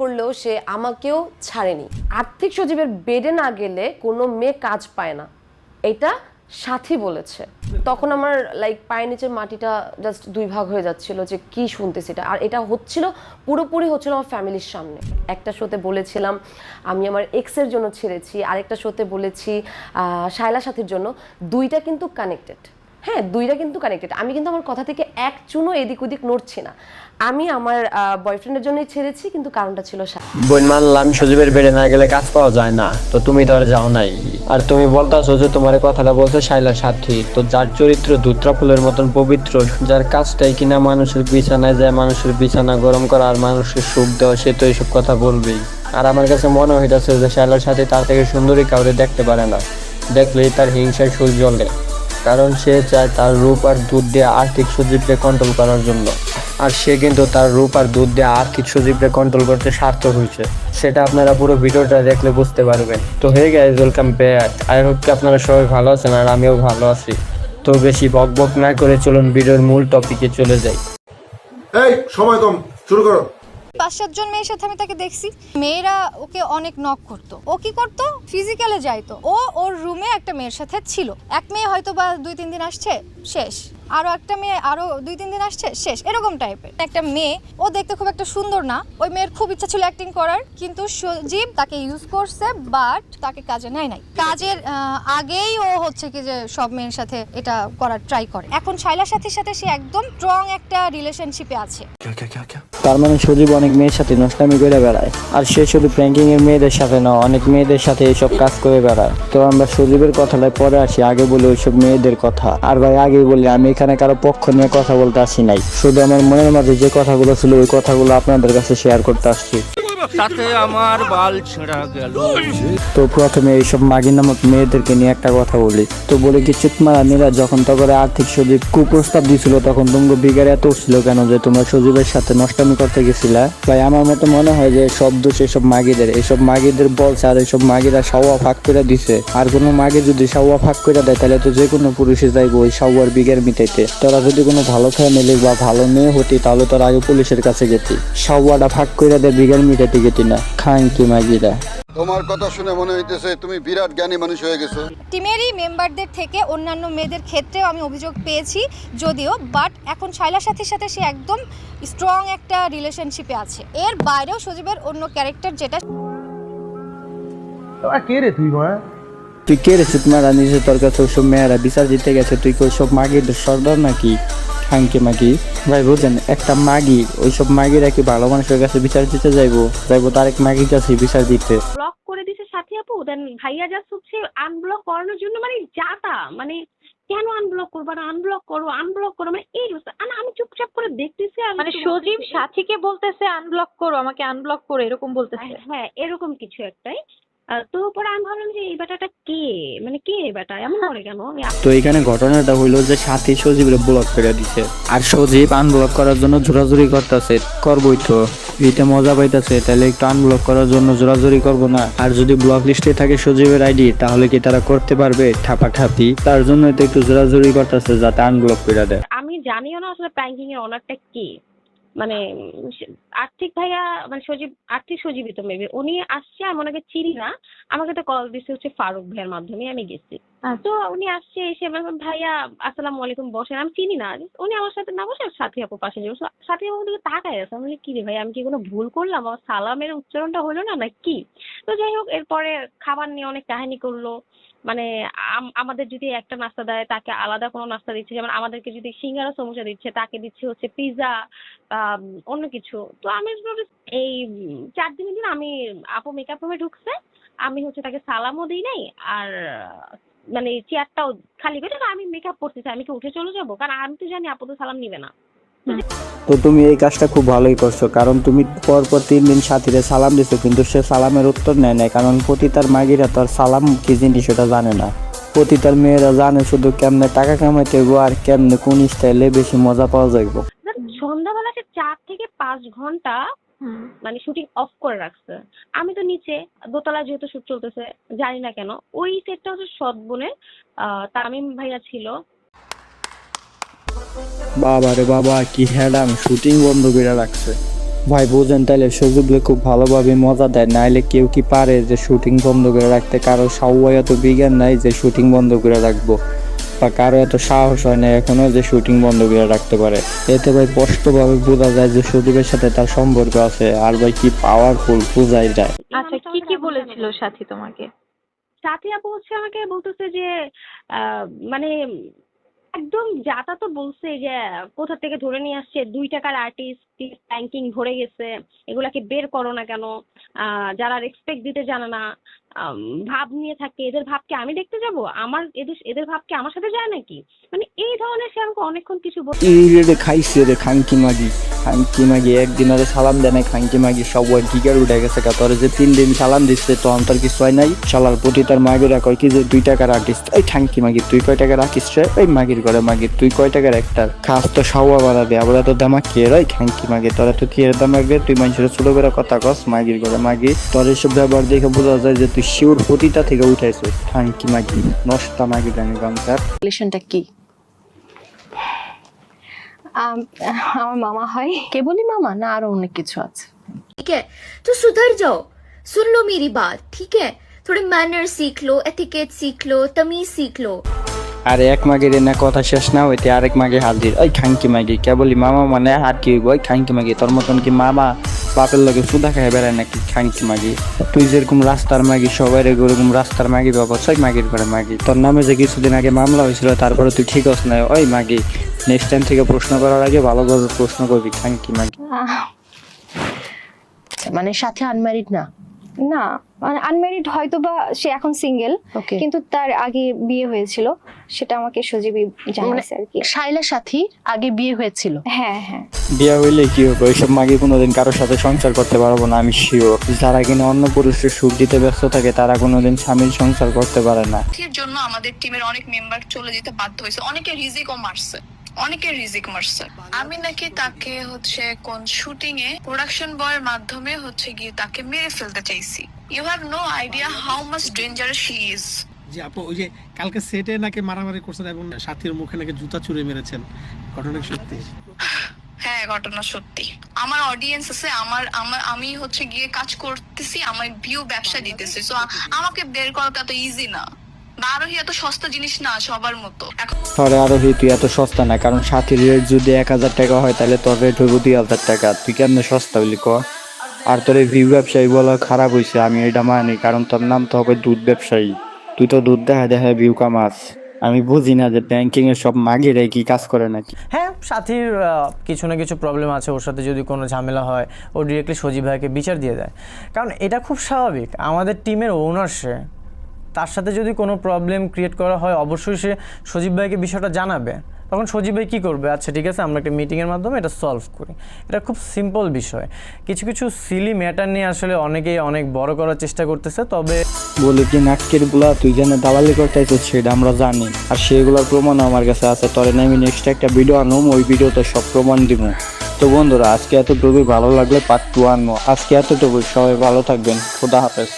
করলেও সে আমাকেও ছাড়েনি। আর্থিক সজীবের বেডে না গেলে কোনো মেয়ে কাজ পায় না। এটা সাথী বলেছে। তখন আমার লাইক পায়ের নিচের মাটিটা জাস্ট দুই ভাগ হয়ে যাচ্ছিল যে কি শুনতেছি এটা। আর এটা হচ্ছিল, পুরোপুরি হচ্ছিল আমার ফ্যামিলির সামনে। একটা শোতে বলেছিলাম, আমি আমার এক্সের জন্য ছেড়েছি। আরেকটা শোতে বলেছি শায়লা সাথীর জন্য। দুইটা কিন্তু কানেক্টেড হ্যাঁ দুইটা কিন্তু কানেক্টেড আমি কিন্তু আমার কথা থেকে এক চুনো এদিক ওদিক নড়ছি না। আমি আমার বয়ফ্রেন্ডের জন্যই ছেড়েছি, কিন্তু কারণটা ছিল। বোন মানলাম, সজীবের বেড়ে না গেলে কাজ পাওয়া যায় না। তো তুমি তো আর যাও নাই। আর তুমি বলতাছো যে তোমার কথাটা বলছো শাইলা সাথী। তো যার চরিত্র দুত্রা ফুলের মতন পবিত্র, যার কাজটাই কিনা মানুষের বিছানায় যায়, মানুষের বিছানা গরম করা আর মানুষের সুখ দেওয়া, সে তো এইসব কথা বলবেই। আর আমার কাছে মনে হইতেছে যে শাইলার সাথে তার থেকে সুন্দরী কাউরে দেখতে পারে না। দেখলেই তার হিংসায় সুর জ্বলে। কারণ সে চায় তার রূপ আর দুধ দিয়ে আর্থিক সজীবকে কন্ট্রোল করার জন্য। আর সে কিন্তু তার রূপ আর দুধ দিয়ে আর্থিক সজীবকে কন্ট্রোল করতে সার্থক হয়েছে। সেটা আপনারা পুরো ভিডিওটা দেখলে বুঝতে পারবেন। তো hey guys welcome back I hope কি আপনারা সবাই ভালো আছেন আর আমিও ভালো আছি। তো বেশি বক বক না করে চলুন ভিডিওর মূল টপিকে চলে যাই। এই, সময় কম। শুরু করো। পাঁচ সাতজন মেয়ের সাথে আমি তাকে দেখছি। মেয়েরা ওকে অনেক নক করতো। ও কি করতো? ফিজিক্যালে যাইতো। ও ওর রুমে একটা মেয়ের সাথে ছিল। এক মেয়ে হয়তো বা দুই তিন দিন আসছে। শেষ। আরও একটা মেয়ে আরও দুই তিন দিন আসছে শেষ। এরকম টাইপের একটা মেয়ে ও দেখতে খুব একটা সুন্দর না। ওই মেয়ের খুব ইচ্ছা ছিল অ্যাক্টিং করার কিন্তু সজীব তাকে ইউজ করছে বাট তাকে কাজে নেয় নাই। কাজের আগেই ও হচ্ছে কি যে সব মেয়ের সাথে এটা করার ট্রাই করে। এখন শাইলার সাথে সাথে সে একদম স্ট্রং একটা রিলেশনশিপে আছে। তার মানে সজীব অনেক মেয়ের সাথে নষ্টামি করে বেড়ায়। আর সে শুধু প্র্যাঙ্কিং এর মেয়েদের সাথে না অনেক মেয়েদের সাথে এইসব কাজ করে বেড়ায়। তো আমরা সজীবের কথাটায় পরে আসি আগে বলি ওইসব মেয়েদের কথা। আর ভাই আগেই বলি আমি এখানে কারও পক্ষ নিয়ে কথা বলতে আসি নাই। শুধু আমার মনের মাঝে যে কথাগুলো ছিল, ওই কথাগুলো আপনাদের কাছে শেয়ার করতে আসছি। তাতে আমার বাল ছেঁড়া গেল। তো প্রথমে এইসব মাগি নামক মেয়েদেরকে নিয়ে একটা কথা বলি। তো কি নিরা যখন তখন আর্থিক সজীব কুপ্রস্তাব দিছিল, তখন তোমাকে বিগার এত উঠছিল কেন যে তোমরা সজীবের সাথে করতে আমার মতো মনে হয় যে সব দোষ এসব মাগিদের। এইসব মাগিদের বলছে আর এইসব মাগিরা সাওয়া ফাঁক করে দিছে। আর কোনো মাগে যদি সাওয়া ফাঁক করে দেয়, তাহলে তো যে কোনো পুরুষে যাইবো ওই সাওয়ার বিঘের মিটাইতে। তোরা যদি কোনো ভালো ফ্যামিলি বা ভালো মেয়ে হতি, তাহলে তোরা আগে পুলিশের কাছে গেতি। সাওয়াটা ফাঁক করে দেয় বিঘের মিটাইতে। গেতি না খান মাগিরা। তোমার কথা শুনে মনে হইতেছে তুমি বিরাট জ্ঞানী মানুষ হয়ে গেছো। টিমেরই মেম্বারদের থেকে অন্যান্য মেয়েদের ক্ষেত্রেও আমি অভিযোগ পেয়েছি যদিও বাট এখন শাইলার সাথে সাথে সে একদম স্ট্রং একটা রিলেশনশিপে আছে। এর বাইরেও সজীবের অন্য ক্যারেক্টার যেটা কে রে তুই মা? তুই কে রে চুতমারা নিজে তোর কাছে ওইসব মেয়েরা বিচার দিতে গেছে তুই কি ওইসব মাগিদের সর্দার নাকি? খাঙ্কি মাগি। ভাই বুঝেন একটা মাগি ওইসব মাগিরা কি ভালো মানুষের কাছে বিচার দিতে যাইবো। যাইবো তার এক মাগির কাছে বিচার দিতে। ব্লক করে দিছে সাথী আপু দেন ভাইয়া জাস্ট হচ্ছে আনব্লক করানোর জন্য মানে যাতা মানে কেন আনব্লক করব না? আনব্লক করো আনব্লক করো মানে এই আমি চুপচাপ করে দেখতেছি আর মানে সজীব সাথীকে বলতেছে আনব্লক করো আমাকে আনব্লক করো এরকম বলতেছে। হ্যাঁ এরকম কিছু একটাই। তো পরে আমি ভাবলাম যে এই বেটাটা কে? মানে কে এই বেটা এমন করে কেন? তো এখানে ঘটনাটা হইল যে সাথী সজীবের ব্লক করে দিছে। আর সজীব আনব্লক করার জন্য জোরাজুরি করতেছে। করবই তো। এটা মজা পাইতাছে তাহলে একটু আনব্লক করার জন্য জোরাজুরি করব না। আর যদি ব্লক লিস্টে থাকে সজীবের আইডি তাহলে কি তারা করতে পারবে? ঠাপাঠাপি। তার জন্য তো একটু জোরাজুরি করতেছে যাতে আনব্লক করে দেয়। আমি জানিও না আসলে ব্যাংকিং এর অনারটা কে। মানে আর্থিক ভাইয়া মানে সজীব আর্থিক সজীবই তো মেবি উনি আসছে আমি ওনাকে চিনি না। আমাকে তো কল দিচ্ছে হচ্ছে ফারুক ভাইয়ের মাধ্যমে আমি গেছি। তো উনি আসছে এসে বলছে, ভাইয়া আসসালামু আলাইকুম বসেন। আমি চিনি না উনি আমার সাথে না বসে সাথী আপু পাশে যে সাথী আপু দিকে তাকায় আছে। আমি কি রে ভাই আমি কি কোনো ভুল করলাম? আমার সালামের উচ্চারণটা হলো না না কি? তো যাই হোক এরপরে খাবার নিয়ে অনেক কাহিনী করল। মানে আমাদের যদি একটা নাস্তা দেয়, তাকে আলাদা কোনো নাস্তা দিচ্ছে। যেমন আমাদেরকে যদি সিঙ্গারা সমোসা দিচ্ছে, তাকে দিচ্ছে হচ্ছে পিৎজা অন্য কিছু। তো আমি এই চার দিনের দিন আমি আপু মেকআপ রুমে ঢুকছে, আমি হচ্ছে তাকে সালামও দিই নাই, আর মানে চেয়ারটাও খালি করে, আমি মেকআপ করতেছি আমি কি উঠে চলে যাব? কারণ আমি তো জানি আপু তো সালাম নিবে না। তো তুমি এই কাজটা খুব ভালোই করছ কারণ তুমি পর পর তিন দিন সাথীরে সালাম দিছো কিন্তু সে সালামের উত্তর নেয় না কারণ প্রতি তার মাগিরা তো আর সালাম কি জিনিস সেটা জানে না। প্রতি তার মেয়েরা জানে শুধু কেমনে টাকা কামাইতে গো আর কেমনে কোন স্টাইলে বেশি মজা পাওয়া যাইব। সন্ধ্যাবেলা সে চার থেকে পাঁচ ঘণ্টা মানে শুটিং অফ করে রাখছে। আমি তো নিচে দোতলায় যেহেতু শুট চলতেছে জানি না কেন ওই সেটটা হচ্ছে সৎ বোনের আহ, তামিম ভাইয়া ছিল বাবা রে বাবা কি হ্যাডাম শুটিং বন্ধ করে রাখছে। ভাই বুঝেন তাইলে সজুবলে খুব ভালোভাবে মজা দেয় নাইলে কেউ কি পারে যে শুটিং বন্ধ করে রাখতে? কারও সাউয়াই এত বিজ্ঞান নাই যে শুটিং বন্ধ করে রাখব। বা কারও এত সাহস হয় না এখনও যে শুটিং বন্ধ করে রাখতে পারে। এতে ভাই স্পষ্টভাবে বোঝা যায় যে সজীবের সাথে তার সম্পর্ক আছে আর ভাই কি পাওয়ারফুল বোঝাই যায়। আচ্ছা কি কি বলেছিল সাথী তোমাকে? সাথী আপু হচ্ছে আমাকে বলতেছে যে আহ, মানে একদম যাতা তো বলছে যে, কোথা থেকে ধরে নিয়ে আসছে, দুই টাকার আর্টিস্ট ব্যাংকিং ভরে গেছে, এগুলাকে বের করো না কেন? যারা রেসপেক্ট দিতে জানে না ভাব নিয়ে থাকে, এদের ভাবকে আমি দেখতে যাব? আমার এদের এদের ভাবকে আমার সাথে যায় নাকি? মানে এই ধরনের সে আমাকে অনেকক্ষণ কিছু রে খাইছে রে খাঙ্কি মাগি। খাঙ্কি মাগি, একদিন আরে সালাম দেয় নাই খাঙ্কি মাগি সব সবাই টিকার উঠে গেছে কা তোর যে তিন দিন সালাম দিচ্ছে তো অন্তর কিছু হয় নাই। শালার প্রতি তার মাগিরা কয় কি যে দুই টাকা রাখিস এই খাঙ্কি মাগি, তুই কয় টাকা রাখিস রে? এই মাগির ঘরে মাগির, তুই কয় টাকার একটা? খাস তো সাওয়া বাড়াবে আবার তো দামা কে রে খাঙ্কি মাগি? তোরা তো কি এর দামাক রে? তুই মানুষের ছোট করে কথা কস, মাগির ঘরে মাগি। তোর এসব ব্যবহার দেখে বোঝা যায় যে তুই শিওর প্রতিটা থেকে উঠাইছিস খাঙ্কি মাগি। নষ্টা মাগি জানি গামছার রিলেশনটা কি? আমার মামা হয় কেবলই মামা না আরো অনেক কিছু আছে ठीक है तो सुधर जाओ सुन लो मेरी बात ठीक है थोड़े मैनर सीख लो एथिकेट सीख लो तमीज सीख लो আর এক মাগের না কথা শেষ না হইতে আরেক মাগে হাজির। ওই খাঙ্কি মাগি, কেবলই মামা মানে আর কি ওই খাঙ্কি মাগি, তোর মতন কি মামা বাপের লগে সুদা খাই বেড়ায় নাকি খাঙ্কি মাগি? তুই যেরকম রাস্তার মাগি সবাই এরকম রাস্তার মাগি বাবা ছয় মাগির করে মাগি। তোর নামে যে কিছুদিন আগে মামলা হয়েছিল, তারপরে তুই ঠিক আস না, ওই মাগি। নেক্সট টাইম থেকে প্রশ্ন করার আগে ভালোভাবে প্রশ্ন করবি খাঙ্কি মাগি। মানে সাথে আনম্যারিড না? না মানে আনম্যারিড হয়তো বা সে এখন সিঙ্গেল কিন্তু তার আগে বিয়ে হয়েছিল সেটা আমাকে সজীবী জানাইছে আর কি শাইলা সাথী আগে বিয়ে হয়েছিল? হ্যাঁ হ্যাঁ। বিয়ে হইলে কি হবে? ওইসব মাগি কোনোদিন কারোর সাথে সংসার করতে পারব না আমি শিওর যারা কিনা অন্য পুরুষের সুখ দিতে ব্যস্ত থাকে তারা কোনোদিন স্বামীর সংসার করতে পারে না। এর জন্য আমাদের টিমের অনেক মেম্বার চলে যেতে বাধ্য হয়েছে অনেকে রিজিকও মারছে। অনেকে রিজিক মারছে। আমি নাকি তাকে হচ্ছে কোন শুটিং এ প্রোডাকশন বয়ের মাধ্যমে হচ্ছে গিয়ে তাকে মেরে ফেলতে চাইছি। You have no idea how much dangerous she is যে আপু ওই যে কালকে সেটে নাকি মারামারি করছেন এবং সাথীর মুখে নাকি জুতা ছুঁড়ে মেরেছেন। ঘটনা সত্যি? হ্যাঁ ঘটনা সত্যি। আমার অডিয়েন্স আছে আমার আমার আমি হচ্ছে গিয়ে কাজ করতেছি আমার ভিউ ব্যবসা দিতেছি। তো আমাকে বের করাটা এত ইজি না। বা আরোহী এত সস্তা জিনিস না সবার মতো। এখন ধরে আরোহী তুই এত সস্তা না কারণ সাথীর রেট যদি এক হাজার টাকা হয় তাহলে তোর রেট হইব দুই হাজার টাকা। তুই কেমনে সস্তা হইলি ক? আর তোর এই ভিউ ব্যবসায়ী বলা খারাপ হয়েছে আমি এটা মানি কারণ তোর নাম তো হবে দুধ ব্যবসায়ী। তুই তো দুধ দেখা দেখা ভিউ কামাস। আমি বুঝি না যে ব্যাংকিং এর সব মাগিরে কি কাজ করে নাকি। হ্যাঁ সাথীর কিছু না কিছু প্রবলেম আছে ওর সাথে যদি কোনো ঝামেলা হয় ও ডিরেক্টলি সজীব ভাইকে বিচার দিয়ে দেয়। কারণ এটা খুব স্বাভাবিক আমাদের টিমের ওনার সে তার সাথে যদি কোনো প্রবলেম ক্রিয়েট করা হয়, অবশ্যই সে সজীব ভাইকে বিষয়টা জানাবে। তখন সজীব ভাই কী করবে? আচ্ছা ঠিক আছে, আমরা একটা মিটিংয়ের মাধ্যমে এটা সলভ করি। এটা খুব সিম্পল বিষয়। কিছু কিছু সিলি ম্যাটার নিয়ে আসলে অনেকেই অনেক বড় করার চেষ্টা করতেছে, তবে বলে কি নাটকেরগুলা তুই যেন দালালি করতেছিস সেটা আমরা জানি। আর সেগুলোর প্রমাণ আমার কাছে আছে। তোরে আমি নেক্সট একটা ভিডিও আনুম, ওই ভিডিওতে সব প্রমাণ দিব তো বন্ধুরা, আজকে এতটুকুই। ভালো লাগলে পার্ট টু আনব আজকে এতটুকুই। সবাই ভালো থাকবেন। খোদা হাফেজ।